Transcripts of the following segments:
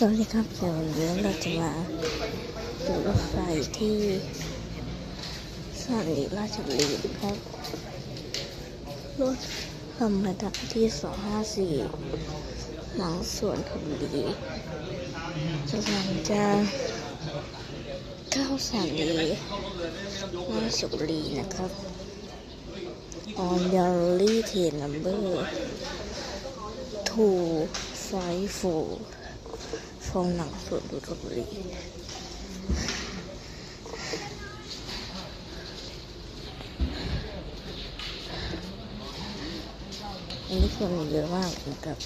สวัสดีครับเดี๋ยวนี้เราจะมาดูรถไฟที่สถานีราชบุรีครับรถธรรมดาที่ 254 หลังสวนธนบุรีกำลังจะเข้าสถานีราชบุรีนะครับ on Yarly Train Number 254ฟ องหนังสวนดุบุรีอันนี้คนเยอะมากนะครับ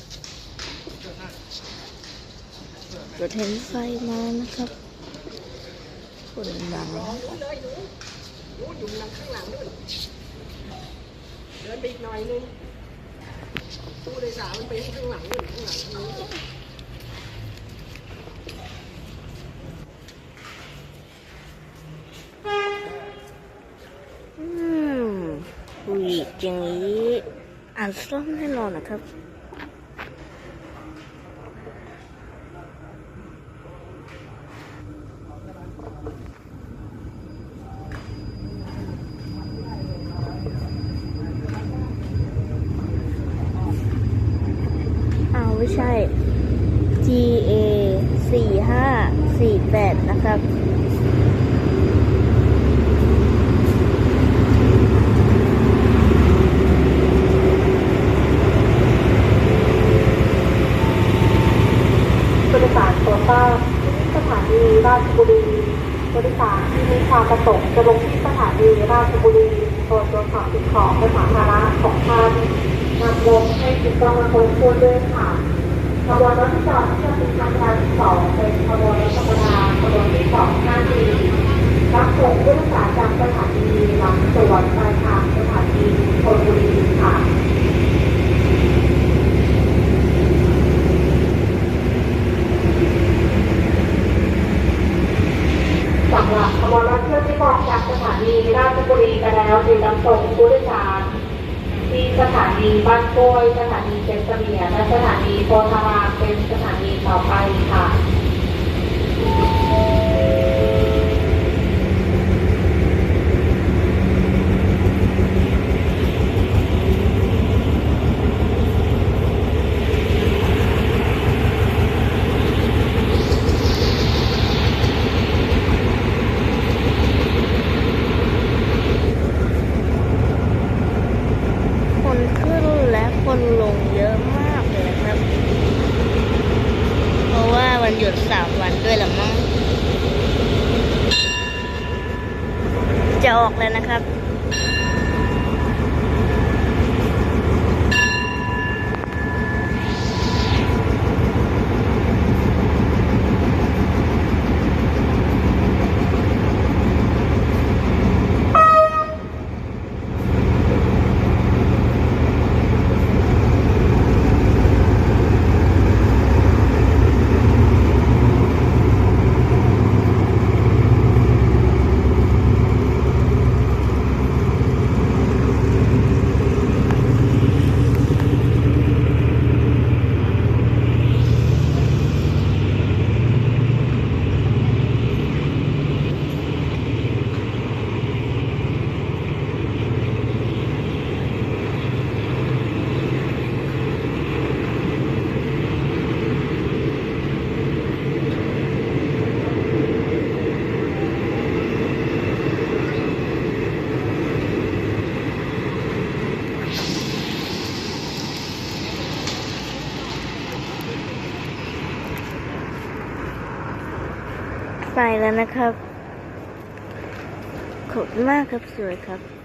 รถเห็นไฟมานะครับคนบังอยู่หลังข้างหลังนู่นเดินไปอีกหน่อยนึงตู้โดยสารมันไปข้างหลังนู่นข้างหลังนู้น อืม วีดอย่างนี้อ่านซ่อมแน่นอนนะครับอ้าไม่ใช่ G A สี่ห้าสี่แปดนะครับริษัทโตต้าที่ สถานีราชบุรีบริษัทที่มีความประสงค์จะลงที่สถานีราชบุรีโปรดตรวจสอบสิ่งของและสาธารณะของท่านนำลงให้ถูกต้องและครบถ้วนด้วยค่ะขบวนรถที่จอดที่จะเป็นทางการที่สองเป็นขบวนรถธรรมดาขบวนที่สองห้าสี่รับส่งผู้โดยสารจากสถานีหลังสวนปลายทางสถานีธนบุรีค่ะ ขบวนรถเครื่องที่ออกจากสถานีราชบุรีไปแล้วจึงนำส่งผู้โดยสารที่สถานีบ้านกล้วยสถานีเจนเสมียและสถานีโพธารามเป็นสถานีต่อไปค่ะ คนขึ้นและ คนลงเยอะมากเลยครับ เพราะว่าวันหยุดสามวันด้วยละมั้งจะออกแล้วนะครับ แล้วนะครับ ขอบคุณมากครับสวยครับ